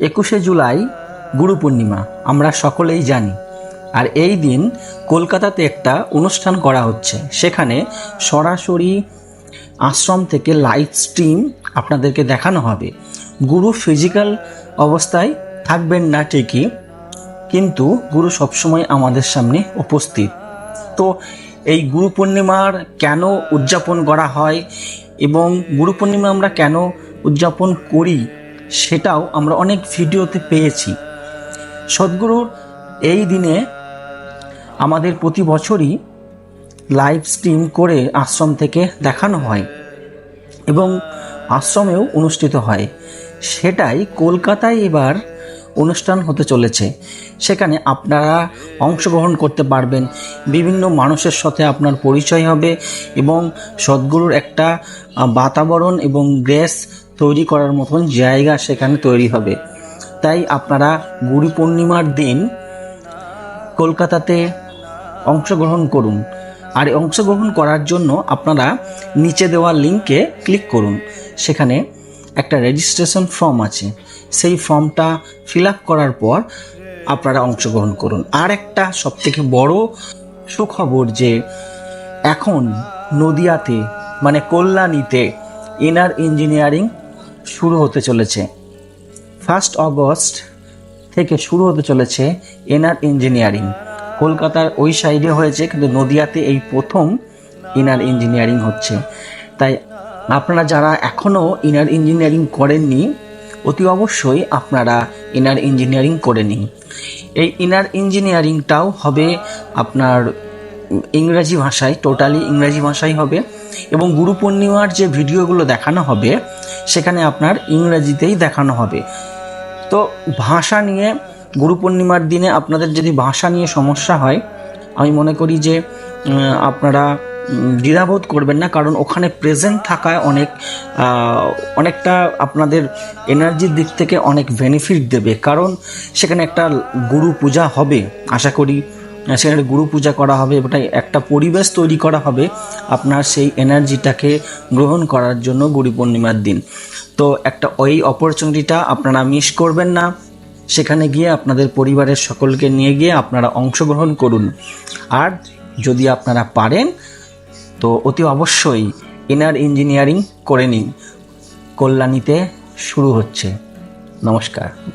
একুশে জুলাই গুরু পূর্ণিমা, আমরা সকলেই জানি। আর এই দিন কলকাতাতে একটা অনুষ্ঠান করা হচ্ছে। সেখানে সরাসরি আশ্রম থেকে লাইভ স্ট্রিম আপনাদেরকে দেখানো হবে। গুরু ফিজিক্যাল অবস্থায় থাকবেন না ঠিকই, কিন্তু গুরু সবসময় আমাদের সামনে উপস্থিত। তো এই গুরু পূর্ণিমার কেন উদযাপন করা হয় এবং গুরু পূর্ণিমা আমরা কেন উদযাপন করি সেটাও আমরা অনেক ভিডিওতে পেয়েছি। সদ্গুরুর এই দিনে আমাদের প্রতি বছরই লাইভ স্ট্রিম করে আশ্রম থেকে দেখানো হয় এবং আশ্রমেও অনুষ্ঠিত হয়। সেটাই কলকাতায় এবার অনুষ্ঠান হতে চলেছে। সেখানে আপনারা অংশগ্রহণ করতে পারবেন। বিভিন্ন মানুষের সাথে আপনার পরিচয় হবে এবং সদ্গুরুর একটা বাতাবরণ এবং গ্রেস তৈরি করার মতন জায়গা সেখানে তৈরি হবে। তাই আপনারা গুরু পূর্ণিমার দিন কলকাতাতে অংশগ্রহণ করুন। আর অংশগ্রহণ করার জন্য আপনারা নিচে দেওয়া লিঙ্কে ক্লিক করুন। সেখানে একটা রেজিস্ট্রেশন ফর্ম আছে। সেই ফর্মটা ফিল আপ করার পর আপনারা অংশগ্রহণ করুন। আর একটা সবথেকে বড় সুখবর যে এখন নদিয়াতে মানে কল্যাণীতে ইনার ইঞ্জিনিয়ারিং শুরু হতে চলেছে। ফার্স্ট অগস্ট থেকে শুরু হতে চলেছে এনআর ইঞ্জিনিয়ারিং কলকাতার ওই সাইডে হয়েছে, কিন্তু নদিয়াতে এই প্রথম ইনার ইঞ্জিনিয়ারিং হচ্ছে। তাই আপনারা যারা এখনও ইনার ইঞ্জিনিয়ারিং করেননি, অতি অবশ্যই আপনারা ইনার ইঞ্জিনিয়ারিং করে নিন। এই ইনার ইঞ্জিনিয়ারিংটাও হবে আপনার ইংরাজি ভাষায় টোটালি ইংরাজি ভাষাই হবে। এবং গুরু পূর্ণিমার যে ভিডিওগুলো দেখানো হবে সেখানে আপনার ইংরাজিতেই দেখানো হবে। তো ভাষা নিয়ে গুরু পূর্ণিমার দিনে আপনাদের যদি ভাষা নিয়ে সমস্যা হয়, আমি মনে করি যে আপনারা দ্বিধাবোধ করবেন না, কারণ ওখানে প্রেজেন্ট থাকায় অনেক অনেকটা আপনাদের এনার্জির দিক থেকে অনেক বেনিফিট দেবে। কারণ সেখানে একটা গুরু পূজা হবে, আশা করি সেখানে গুরু পূজা করা হবে ওটা একটা পরিবেশ তৈরি করা হবে আপনার সেই এনার্জিটাকে গ্রহণ করার জন্য গুরু পূর্ণিমার দিন। তো একটা ওই অপরচুনিটিটা আপনারা মিস করবেন না। সেখানে গিয়ে আপনাদের পরিবারের সকলকে নিয়ে গিয়ে আপনারা অংশগ্রহণ করুন। আর যদি আপনারা পারেন, তো অতি অবশ্যই ইনার ইঞ্জিনিয়ারিং করে নিন। কল্যাণীতে শুরু হচ্ছে। নমস্কার।